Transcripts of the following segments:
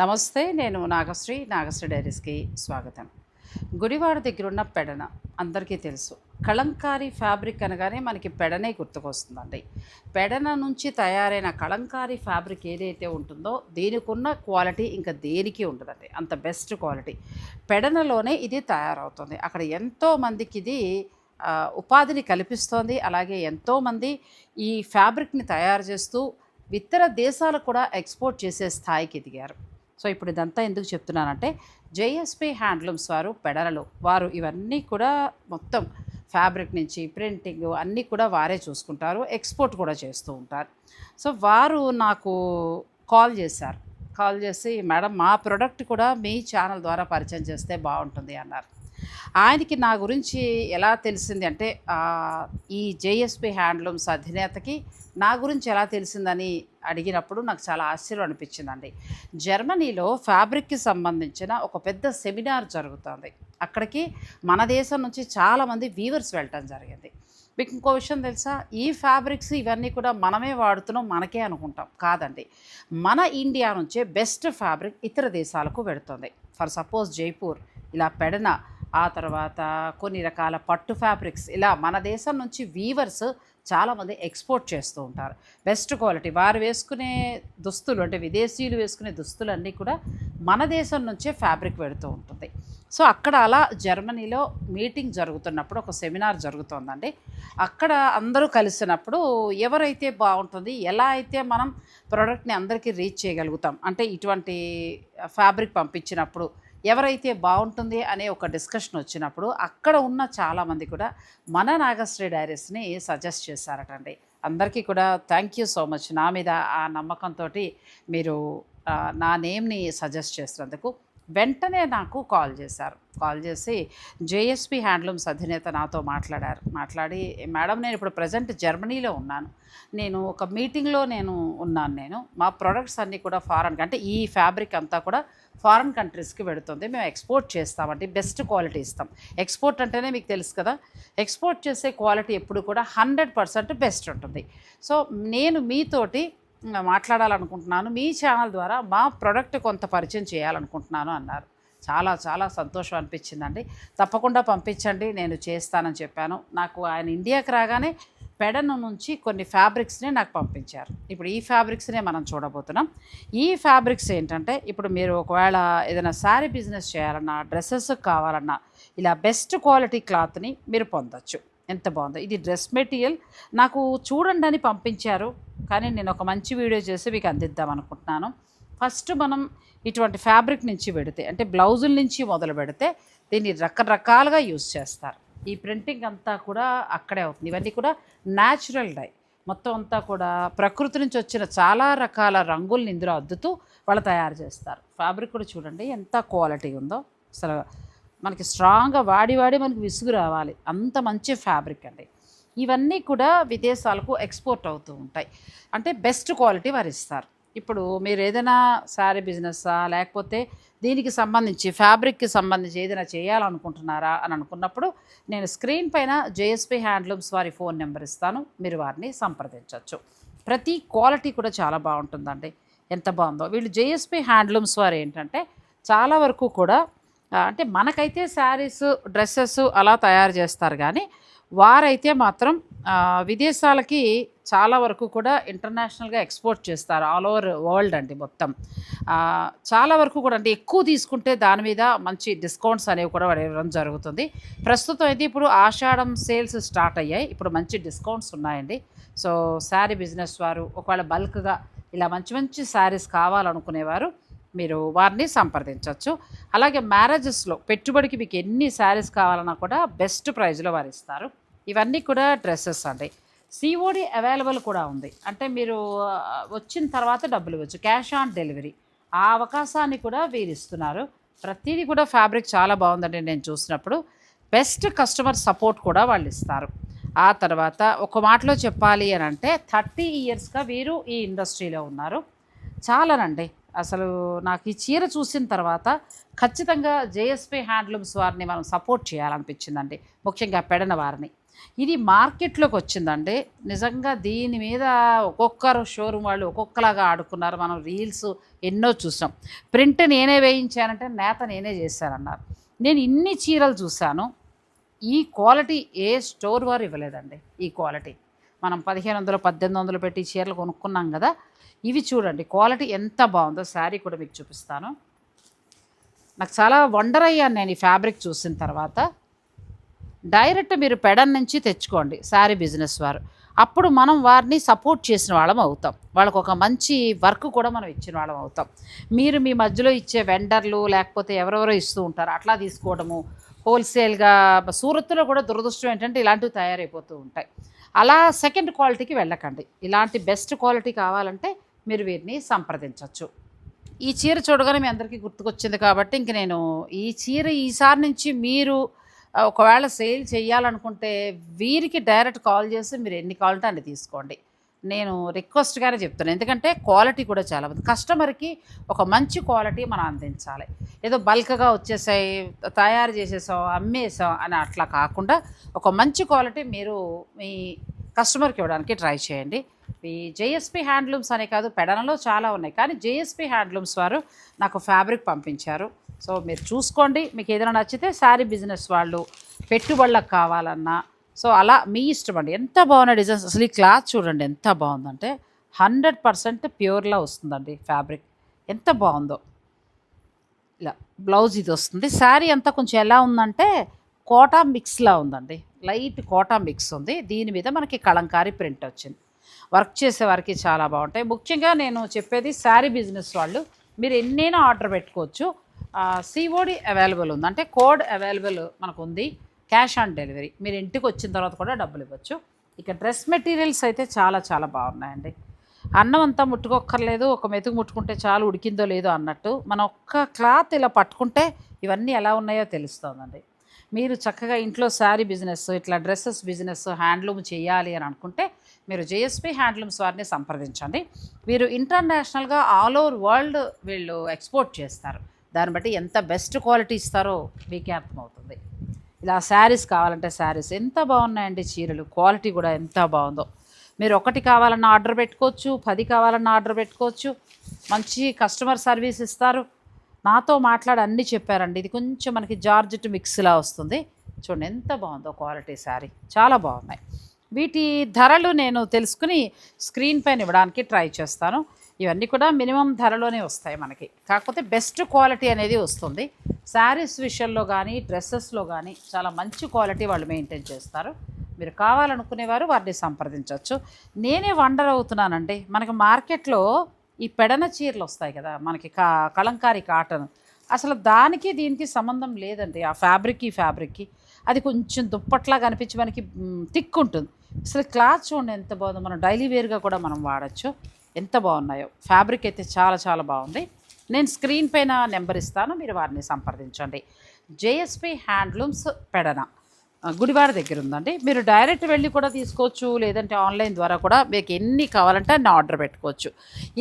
నమస్తే నేను నాగశ్రీ నాగశ్రీ డైరీస్కి స్వాగతం. గుడివాడ దగ్గర ఉన్న పెడన అందరికీ తెలుసు. కళంకారీ ఫ్యాబ్రిక్ అనగానే మనకి పెడనే గుర్తుకొస్తుందండి. పెడన నుంచి తయారైన కళంకారీ ఫ్యాబ్రిక్ ఏదైతే ఉంటుందో దీనికి ఉన్న క్వాలిటీ ఇంకా దేనికి ఉండదండి. అంత బెస్ట్ క్వాలిటీ. పెడనలోనే ఇది తయారవుతుంది. అక్కడ ఎంతోమందికి ఇది ఉపాధిని కల్పిస్తోంది. అలాగే ఎంతోమంది ఈ ఫ్యాబ్రిక్ని తయారు చేస్తూ ఇతర దేశాలకు కూడా ఎక్స్పోర్ట్ చేసే స్థాయికి ఎదిగారు. సో ఇప్పుడు ఇదంతా ఎందుకు చెప్తున్నానంటే జేఎస్పీ హ్యాండ్లూమ్స్ వారు పెడరలు వారు ఇవన్నీ కూడా మొత్తం ఫ్యాబ్రిక్ నుంచి ప్రింటింగ్ అన్నీ కూడా వారే చూసుకుంటారు ఎక్స్పోర్ట్ కూడా చేస్తూ ఉంటారు. సో వారు నాకు కాల్ చేశారు. కాల్ చేసి మేడం మా ప్రోడక్ట్ కూడా మీ ఛానల్ ద్వారా పరిచయం చేస్తే బాగుంటుంది అన్నారు. ఆయనకి నా గురించి ఎలా తెలిసింది అంటే ఈ జేఎస్పి హ్యాండ్లూమ్స్ అధినేతకి నా గురించి ఎలా తెలిసిందని అడిగినప్పుడు నాకు చాలా ఆశ్చర్యం అనిపించిందండి. జర్మనీలో ఫ్యాబ్రిక్కి సంబంధించిన ఒక పెద్ద సెమినార్ జరుగుతుంది. అక్కడికి మన దేశం నుంచి చాలామంది వీవర్స్ వెళ్ళటం జరిగింది. మీకు ఇంకో విషయం తెలుసా? ఈ ఫ్యాబ్రిక్స్ ఇవన్నీ కూడా మనమే వాడుతున్నాం మనకే అనుకుంటాం. కాదండి. మన ఇండియా నుంచే బెస్ట్ ఫ్యాబ్రిక్ ఇతర దేశాలకు వెడుతుంది ఫర్ సపోజ్ జైపూర్ ఇలా పెడన ఆ తర్వాత కొన్ని రకాల పట్టు ఫ్యాబ్రిక్స్. ఇలా మన దేశం నుంచి వీవర్స్ చాలామంది ఎక్స్పోర్ట్ చేస్తూ ఉంటారు. Best quality. వారు వేసుకునే దుస్తులు అంటే విదేశీయులు వేసుకునే దుస్తులన్నీ కూడా మన దేశం నుంచే ఫ్యాబ్రిక్ పెడుతూ ఉంటుంది. సో అక్కడ అలా జర్మనీలో మీటింగ్ జరుగుతున్నప్పుడు ఒక సెమినార్ జరుగుతోందండి. అక్కడ అందరూ కలిసినప్పుడు ఎవరైతే బాగుంటుంది ఎలా అయితే మనం ప్రోడక్ట్ని అందరికీ రీచ్ చేయగలుగుతాం అంటే ఇటువంటి ఫ్యాబ్రిక్ పంపించినప్పుడు ఎవరైతే బాగుంటుంది అనే ఒక డిస్కషన్ వచ్చినప్పుడు అక్కడ ఉన్న చాలామంది కూడా మన నాగశ్రీ డైరీస్ని సజెస్ట్ చేశారటండి. అందరికీ కూడా థ్యాంక్ యూ సో మచ్. నా మీద ఆ నమ్మకంతో మీరు నా నేమ్ని సజెస్ట్ చేసినందుకు వెంటనే నాకు కాల్ చేశారు. కాల్ చేసి జేఎస్పి హ్యాండ్లూమ్స్ అధినేత నాతో మాట్లాడారు. మాట్లాడి మేడం నేను ఇప్పుడు ప్రజెంట్ జర్మనీలో ఉన్నాను. నేను ఒక మీటింగ్లో నేను ఉన్నాను నేను. మా ప్రొడక్ట్స్ అన్నీ కూడా ఫారెన్ అంటే ఈ ఫ్యాబ్రిక్ అంతా కూడా ఫారెన్ కంట్రీస్కి వెడుతుంది. మేము ఎక్స్పోర్ట్ చేస్తామండి. బెస్ట్ క్వాలిటీ ఇస్తాం. ఎక్స్పోర్ట్ అంటేనే మీకు తెలుసు కదా! ఎక్స్పోర్ట్ చేసే క్వాలిటీ ఎప్పుడు కూడా హండ్రెడ్ పర్సెంట్ బెస్ట్ ఉంటుంది. సో నేను మీతోటి మాట్లాడాలనుకుంటున్నాను. మీ ఛానల్ ద్వారా మా ప్రోడక్ట్ కొంత పరిచయం చేయాలనుకుంటున్నాను అన్నారు. చాలా చాలా సంతోషం అనిపించిందండి. తప్పకుండా పంపించండి నేను చేస్తానని చెప్పాను. నాకు ఆయన ఇండియాకి రాగానే పెడను నుంచి కొన్ని ఫ్యాబ్రిక్స్ని నాకు పంపించారు. ఇప్పుడు ఈ ఫ్యాబ్రిక్స్నే మనం చూడబోతున్నాం. ఈ ఫ్యాబ్రిక్స్ ఏంటంటే ఇప్పుడు మీరు ఒకవేళ ఏదైనా శారీ బిజినెస్ చేయాలన్నా డ్రెస్సెస్ కావాలన్నా ఇలా బెస్ట్ క్వాలిటీ క్లాత్ని మీరు పొందొచ్చు. ఎంత బాగుందో. ఇది డ్రెస్ మెటీరియల్. నాకు చూడండి అని పంపించారు. కానీ నేను ఒక మంచి వీడియో చేసి మీకు అందిద్దాం అనుకుంటున్నాను. ఫస్ట్ మనం ఇటువంటి ఫ్యాబ్రిక్ నుంచి పెడితే అంటే బ్లౌజుల నుంచి మొదలు పెడితే దీన్ని రకరకాలుగా యూస్ చేస్తారు. ఈ ప్రింటింగ్ అంతా కూడా అక్కడే అవుతుంది. ఇవన్నీ కూడా న్యాచురల్ డై. మొత్తం అంతా కూడా ప్రకృతి నుంచి వచ్చిన చాలా రకాల రంగుల్ని ఇందులో అద్దుతూ వాళ్ళు తయారు చేస్తారు. ఫ్యాబ్రిక్ కూడా చూడండి ఎంత క్వాలిటీ ఉందో. అసలు మనకి స్ట్రాంగ్గా వాడి వాడి మనకి విసుగు రావాలి. అంత మంచి ఫ్యాబ్రిక్ అండి. ఇవన్నీ కూడా విదేశాలకు ఎక్స్పోర్ట్ అవుతూ ఉంటాయి. అంటే బెస్ట్ క్వాలిటీ వారు ఇస్తారు. ఇప్పుడు మీరు ఏదైనా శారీ బిజినెస్సా లేకపోతే దీనికి సంబంధించి ఫ్యాబ్రిక్కి సంబంధించి ఏదైనా చేయాలనుకుంటున్నారా అని అనుకున్నప్పుడు నేను స్క్రీన్ పైన జేఎస్పీ హ్యాండ్లూమ్స్ వారి ఫోన్ నెంబర్ ఇస్తాను. మీరు వారిని సంప్రదించవచ్చు ప్రతి క్వాలిటీ కూడా చాలా బాగుంటుందండి. ఎంత బాగుందో. వీళ్ళు జేఎస్పీ హ్యాండ్లూమ్స్ వారు ఏంటంటే చాలా వరకు కూడా అంటే మనకైతే శారీస్ డ్రెస్సెస్ అలా తయారు చేస్తారు కానీ వారైతే మాత్రం విదేశాలకి చాలా వరకు కూడా ఇంటర్నేషనల్గా ఎక్స్పోర్ట్ చేస్తారు. ఆల్ ఓవర్ వరల్డ్ అండి మొత్తం. చాలా వరకు కూడా అంటే ఎక్కువ తీసుకుంటే దాని మీద మంచి డిస్కౌంట్స్ అనేవి కూడా ఇవ్వడం జరుగుతుంది. ప్రస్తుతం అయితే ఇప్పుడు ఆషాఢం సేల్స్ స్టార్ట్ అయ్యాయి. ఇప్పుడు మంచి డిస్కౌంట్స్ ఉన్నాయండి. సో శారీ బిజినెస్ వారు ఒకవేళ బల్క్గా ఇలా మంచి మంచి శారీస్ కావాలనుకునేవారు మీరు వారిని సంప్రదించవచ్చు. అలాగే మ్యారేజెస్లో పెట్టుబడికి మీకు ఎన్ని శారీస్ కావాలన్నా కూడా బెస్ట్ ప్రైజ్లో వారు ఇస్తారు. ఇవన్నీ కూడా డ్రెస్సెస్ అండి. సిఓడి అవైలబుల్ కూడా ఉంది. అంటే మీరు వచ్చిన తర్వాత డబ్బులు ఇవ్వచ్చు. Cash on delivery. ఆ అవకాశాన్ని కూడా వీరు ఇస్తున్నారు. ప్రతిదీ కూడా ఫ్యాబ్రిక్ చాలా బాగుందండి నేను చూసినప్పుడు. బెస్ట్ కస్టమర్ సపోర్ట్ కూడా వాళ్ళు ఇస్తారు. ఆ తర్వాత ఒక మాటలో చెప్పాలి అని అంటే థర్టీ ఇయర్స్గా వీరు ఈ ఇండస్ట్రీలో ఉన్నారు. చాలానండి. అసలు నాకు ఈ చీర చూసిన తర్వాత ఖచ్చితంగా జేఎస్పీ హ్యాండ్లూమ్స్ వారిని మనం సపోర్ట్ చేయాలనిపించిందండి. ముఖ్యంగా పెడన వారిని. ఇది మార్కెట్లోకి వచ్చిందండి. నిజంగా దీని మీద ఒక్కొక్కరు షోరూమ్ వాళ్ళు ఒక్కొక్కలాగా ఆడుకున్నారు. మనం రీల్స్ ఎన్నో చూసాం. ప్రింట్ నేనే వేయించానంటే నేత నేనే చేశానన్నారు. నేను ఇన్ని చీరలు చూశాను. ఈ క్వాలిటీ ఏ స్టోర్ వారు ఇవ్వలేదండి. ఈ క్వాలిటీ. మనం పదిహేను వందలు పద్దెనిమిది వందలు పెట్టి చీరలు కొనుక్కున్నాం కదా ఇవి చూడండి క్వాలిటీ ఎంత బాగుందో శారీ కూడా మీకు చూపిస్తాను. నాకు చాలా వండర్ అయ్యాను నేను ఈ ఫ్యాబ్రిక్ చూసిన తర్వాత. డైరెక్ట్ మీరు పెడన్ నుంచి తెచ్చుకోండి శారీ బిజినెస్ వారు. అప్పుడు మనం వారిని సపోర్ట్ చేసిన వాళ్ళం అవుతాం. వాళ్ళకు ఒక మంచి వర్క్ కూడా మనం ఇచ్చిన వాళ్ళం అవుతాం. మీరు మీ మధ్యలో ఇచ్చే వెండర్లు లేకపోతే ఎవరెవరో ఇస్తూ ఉంటారు అట్లా తీసుకోవడము హోల్సేల్గా సూరత్లో కూడా దురదృష్టం ఏంటంటే ఇలాంటివి తయారైపోతూ ఉంటాయి. అలా సెకండ్ క్వాలిటీకి వెళ్ళకండి. ఇలాంటి బెస్ట్ క్వాలిటీ కావాలంటే మీరు వీరిని సంప్రదించవచ్చు. ఈ చీర చూడగానే మీ అందరికీ గుర్తుకొచ్చింది కాబట్టి ఇంక నేను ఈ చీర ఈసారి నుంచి మీరు ఒకవేళ సేల్ చేయాలనుకుంటే వీరికి డైరెక్ట్ కాల్ చేసి మీరు ఎన్ని కావాలంటే అన్ని తీసుకోండి. నేను రిక్వెస్ట్గానే చెప్తున్నాను ఎందుకంటే క్వాలిటీ కూడా చాలా కస్టమర్కి ఒక మంచి క్వాలిటీ మనం అందించాలి. ఏదో బల్క్గా వచ్చేసాయి తయారు చేసేసాం అమ్మేసాం అని అట్లా కాకుండా ఒక మంచి క్వాలిటీ మీరు మీ కస్టమర్కి ఇవ్వడానికి ట్రై చేయండి. ఈ జేఎస్పీ హ్యాండ్లూమ్స్ అనే కాదు పెడనలో చాలా ఉన్నాయి. కానీ జేఎస్పీ హ్యాండ్లూమ్స్ వారు నాకు ఫ్యాబ్రిక్ పంపించారు. సో మీరు చూసుకోండి. మీకు ఏదైనా నచ్చితే శారీ బిజినెస్ వాళ్ళు పెట్టుబడులకు కావాలన్నా సో అలా మీ ఇష్టం అండి. ఎంత బాగున్న డిజైన్స్? అసలు ఈ క్లాత్ చూడండి ఎంత బాగుందంటే హండ్రెడ్ పర్సెంట్ ప్యూర్లా వస్తుందండి ఫ్యాబ్రిక్. ఎంత బాగుందో. ఇలా బ్లౌజ్ ఇది వస్తుంది. శారీ అంతా కొంచెం ఎలా ఉందంటే కోటా మిక్స్లా ఉందండి. లైట్ కోటా మిక్స్ ఉంది. దీని మీద మనకి కలంకారీ ప్రింట్ వచ్చింది. వర్క్ చేసే వారికి చాలా బాగుంటాయి. ముఖ్యంగా నేను చెప్పేది శారీ బిజినెస్ వాళ్ళు మీరు ఎన్నైనా ఆర్డర్ పెట్టుకోవచ్చు. సిఓడి అవైలబుల్ ఉంది. అంటే కోడ్ అవైలబుల్ మనకు ఉంది క్యాష్ ఆన్ డెలివరీ. మీరు ఇంటికి వచ్చిన తర్వాత కూడా డబ్బులు ఇవ్వచ్చు. ఇక డ్రెస్ మెటీరియల్స్ అయితే చాలా చాలా బాగున్నాయండి. అన్నం అంతా ముట్టుకోక్కర్లేదు. ఒక మెతుకు ముట్టుకుంటే చాలు ఉడికిందో లేదో అన్నట్టు మన ఒక్క క్లాత్ ఇలా పట్టుకుంటే ఇవన్నీ ఎలా ఉన్నాయో తెలుస్తుందండి. మీరు చక్కగా ఇంట్లో శారీ బిజినెస్ ఇట్లా డ్రెస్సెస్ బిజినెస్ హ్యాండ్లూమ్ చేయాలి అని అనుకుంటే మీరు జేఎస్పీ హ్యాండ్లూమ్స్ వారిని సంప్రదించండి. వీరు ఇంటర్నేషనల్గా ఆల్ ఓవర్ వరల్డ్ వీళ్ళు ఎక్స్పోర్ట్ చేస్తారు. దాన్ని బట్టి ఎంత బెస్ట్ క్వాలిటీ ఇస్తారో మీకే అర్థమవుతుంది. ఇలా శారీస్ కావాలంటే శారీస్ ఎంత బాగున్నాయండి చీరలు? క్వాలిటీ కూడా ఎంత బాగుందో. మీరు ఒకటి కావాలన్న ఆర్డర్ పెట్టుకోవచ్చు పది కావాలన్న ఆర్డర్ పెట్టుకోవచ్చు. మంచి కస్టమర్ సర్వీస్ ఇస్తారు. నాతో మాట్లాడి అన్నీ చెప్పారండి. ఇది కొంచెం మనకి జార్జెట్ మిక్స్లా వస్తుంది. చూడండి ఎంత బాగుందో క్వాలిటీ శారీ. చాలా బాగున్నాయి. వీటి ధరలు నేను తెలుసుకుని స్క్రీన్ పైన ఇవ్వడానికి ట్రై చేస్తాను. ఇవన్నీ కూడా మినిమం ధరలోనే వస్తాయి మనకి. కాకపోతే బెస్ట్ క్వాలిటీ అనేది వస్తుంది. శారీస్ విషయంలో కానీ డ్రెస్సెస్లో కానీ చాలా మంచి క్వాలిటీ వాళ్ళు మెయింటైన్ చేస్తారు. మీరు కావాలనుకునేవారు వారిని సంప్రదించవచ్చు. నేనే వండర్ అవుతున్నానండి. మనకి మార్కెట్లో ఈ పెడన చీరలు వస్తాయి కదా మనకి కా కలంకారీ కాటన్. అసలు దానికి దీనికి సంబంధం లేదండి. ఆ ఫ్యాబ్రిక్ ఈ ఫ్యాబ్రిక్కి. అది కొంచెం దుప్పట్లా కనిపించి మనకి థిక్ ఉంటుంది. అసలు క్లాత్ చూడండి ఎంత బాగుందో. మనం డైలీ వేర్గా కూడా మనం వాడచ్చు. ఎంత బాగున్నాయో. ఫ్యాబ్రిక్ అయితే చాలా చాలా బాగుంది. నేను స్క్రీన్ పైన నెంబర్ ఇస్తాను మీరు వారిని సంప్రదించండి. JSP handlooms Pedana. గుడివాడ దగ్గర ఉందండి. మీరు డైరెక్ట్ వెళ్ళి కూడా తీసుకోవచ్చు లేదంటే ఆన్లైన్ ద్వారా కూడా మీకు ఎన్ని కావాలంటే అన్ని ఆర్డర్ పెట్టుకోవచ్చు.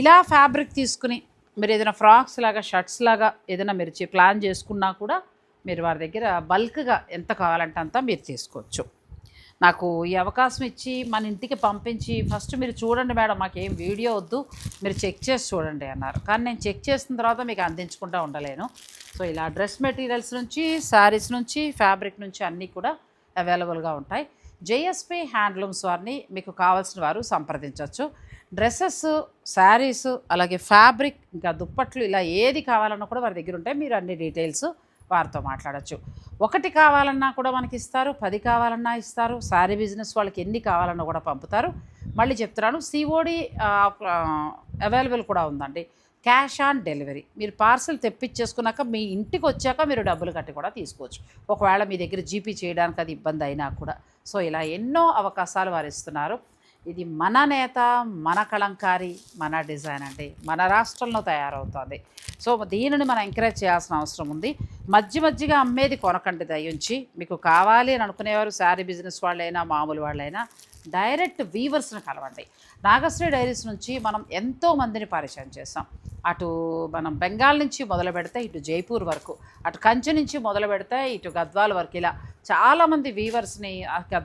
ఇలా ఫ్యాబ్రిక్ తీసుకుని మీరు ఏదైనా ఫ్రాక్స్ లాగా షర్ట్స్ లాగా ఏదైనా మీరు ప్లాన్ చేసుకున్నా కూడా మీరు వారి దగ్గర బల్క్గా ఎంత కావాలంటే అంత మీరు తీసుకోవచ్చు. నాకు ఈ అవకాశం ఇచ్చి మన ఇంటికి పంపించి ఫస్ట్ మీరు చూడండి మేడం మాకేం వీడియో వద్దు మీరు చెక్ చేసి చూడండి అన్నారు. కానీ నేను చెక్ చేసిన తర్వాత మీకు అందించకుండా ఉండలేను. సో ఇలా డ్రెస్ మెటీరియల్స్ నుంచి శారీస్ నుంచి ఫ్యాబ్రిక్ నుంచి అన్నీ కూడా అవైలబుల్గా ఉంటాయి. జేఎస్పీ హ్యాండ్లూమ్స్ వారిని మీకు కావాల్సిన వారు సంప్రదించవచ్చు. డ్రెస్సెస్ శారీస్ అలాగే ఫ్యాబ్రిక్ ఇంకా దుప్పట్లు ఇలా ఏది కావాలన్నా కూడా వారి దగ్గర ఉంటాయి. మీరు అన్ని డీటెయిల్స్ వారితో మాట్లాడచ్చు. ఒకటి కావాలన్నా కూడా మనకి ఇస్తారు పది కావాలన్నా ఇస్తారు శారీ బిజినెస్ వాళ్ళకి ఎన్ని కావాలన్నా కూడా పంపుతారు. మళ్ళీ చెప్తున్నాను సిఓడి అవైలబుల్ కూడా ఉందండి. Cash on delivery. మీరు పార్సల్ తెప్పించేసుకున్నాక మీ ఇంటికి వచ్చాక మీరు డబ్బులు కట్టి కూడా తీసుకోవచ్చు. ఒకవేళ మీ దగ్గర జీపీ చేయడానికి అది ఇబ్బంది అయినా కూడా. సో ఇలా ఎన్నో అవకాశాలు వారు ఇస్తున్నారు. ఇది మన నేత మన కళంకారి మన డిజైన్ అండి. మన రాష్ట్రంలో తయారవుతుంది. సో దీనిని మనం ఎంకరేజ్ చేయాల్సిన అవసరం ఉంది. మధ్య మధ్యగా అమ్మేది కొనకండి దయించి మీకు కావాలి అని అనుకునేవారు శారీ బిజినెస్ వాళ్ళైనా మామూలు వాళ్ళైనా డైరెక్ట్ వీవర్స్ని కలవండి. నాగశ్రీ డైరీస్ నుంచి మనం ఎంతో మందిని పరిచయం చేసాం అటు మనం బెంగాల్ నుంచి మొదలు పెడితే ఇటు జైపూర్ వరకు అటు కంచి నుంచి మొదలు పెడితే ఇటు గద్వాల వరకు. ఇలా చాలామంది వీవర్స్ని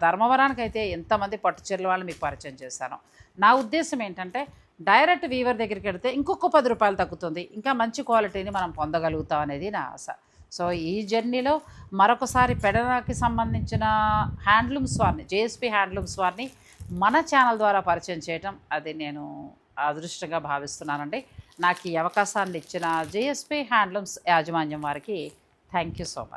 ధర్మవరానికి అయితే ఎంతమంది పట్టుచీరల వాళ్ళని మీకు పరిచయం చేశాను. నా ఉద్దేశం ఏంటంటే డైరెక్ట్ వీవర్ దగ్గరికి వెడితే ఇంకొక పది రూపాయలు తగ్గుతుంది. ఇంకా మంచి క్వాలిటీని మనం పొందగలుగుతాం అనేది నా ఆశ. సో ఈ జర్నీలో మరొకసారి పెడనాకి సంబంధించిన హ్యాండ్లూమ్స్ వారిని జేఎస్పీ హ్యాండ్లూమ్స్ వారిని మన ఛానల్ ద్వారా పరిచయం చేయటం అది నేను అదృష్టంగా భావిస్తున్నానండి. నాకు ఈ అవకాశాన్ని ఇచ్చిన జేఎస్పీ హ్యాండ్లూమ్స్ యాజమాన్యం వారికి థ్యాంక్ యూ సో మచ్